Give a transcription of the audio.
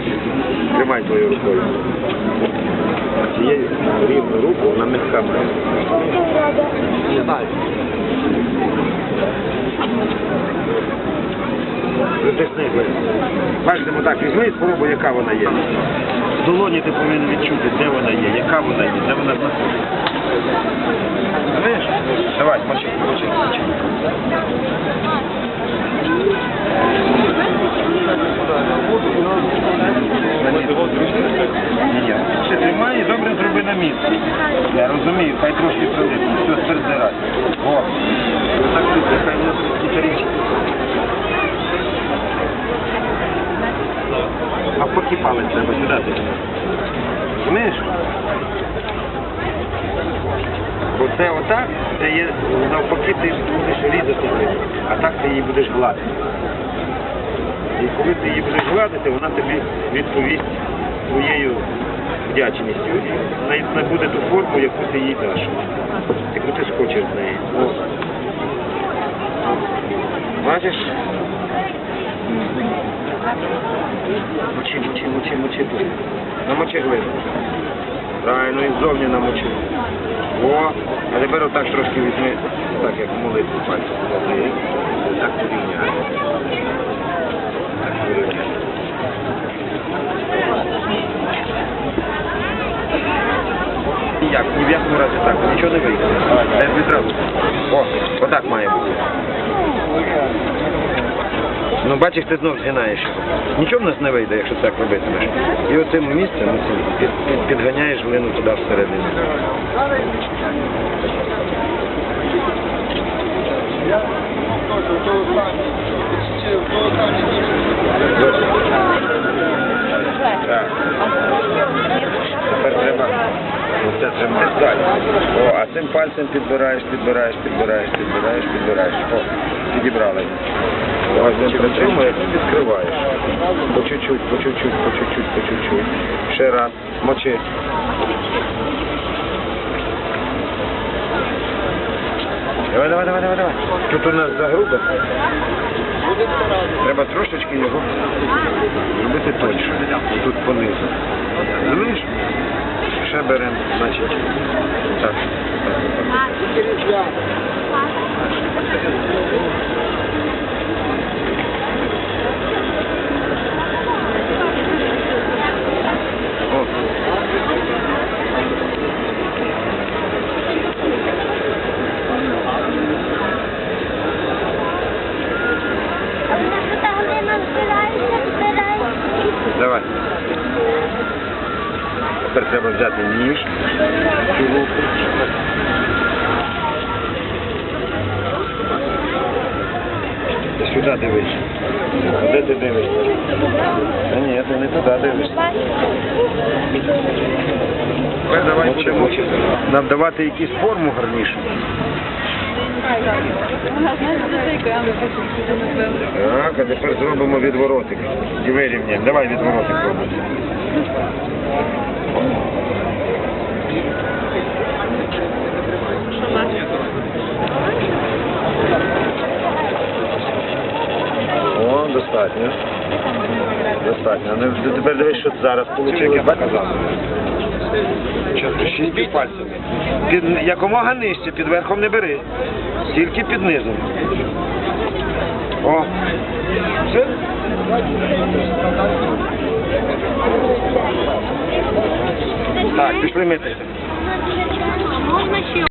далі. Тримай твою рукою. Цією рівну руку вона м'яка має. Притисни. бачимо так, візьми і спробуй, яка вона є. В долоні ти повинен відчути, де вона є, яка вона є, де вона знаходиться. Давай, мочи, мочи, мочи. Тримай зроби на місці. Я розумію, хай трошки прилипне, все тепер. О, так тут, хай воно кучерічки. А поки палець треба сюди. ти. Розумієш? Бо отак, це є навпаки ти будеш різати а так ти її будеш гладити. І коли ти її будеш гладити, вона тобі відповість своєю вдячністю. Навіть набуде ту форму, яку ти їй даш. Яку ти схочеш з неї. Бачиш? Мочи, мочи, мочи, мочи тут. Намочи глину. Правильно, і ззовні намочи. О, а тепер отак трошки візьми, так як молитву пальцем. Так порівняй. Ніяк, ні в якому разі так, нічого не вийде. Це відразу. О, отак має бути. Ну бачиш, ти знов згинаєш. Нічого в нас не вийде, якщо так робитимеш. І оцим місцем оцим, під, під, підганяєш глину туди всередину. Так. Тепер треба оце тримати далі. О, а цим пальцем підбираєш, підбираєш, підбираєш, підбираєш, підбираєш. О, підібрали. Ось він притримує, відкриваєш. По чуть-чуть, по чуть-чуть, по чуть-чуть, по чуть-чуть. Ще раз. Мочи. Давай, давай, давай, давай, давай. Тут у нас загруба. Треба трошечки його зробити тоньше. Тут понизу. Розумієш? Ще беремо, значить. Так. так. Тепер треба взяти ніж. Сюди дивись. Де ти дивишся? Ні, ти не туди дивишся. Тепер давай будемо нам давати якусь форму гарнішу. Так, а тепер зробимо відворотик. І вирівняємо. Давай відворотик робимо. Достатньо. Достатньо. Ну, ти тепер дивись, що зараз вийшло. Шість пальцями. Під, якомога нижче, під верхом не бери. Тільки під низом. О. Все? Так, пішли митися. Можна ще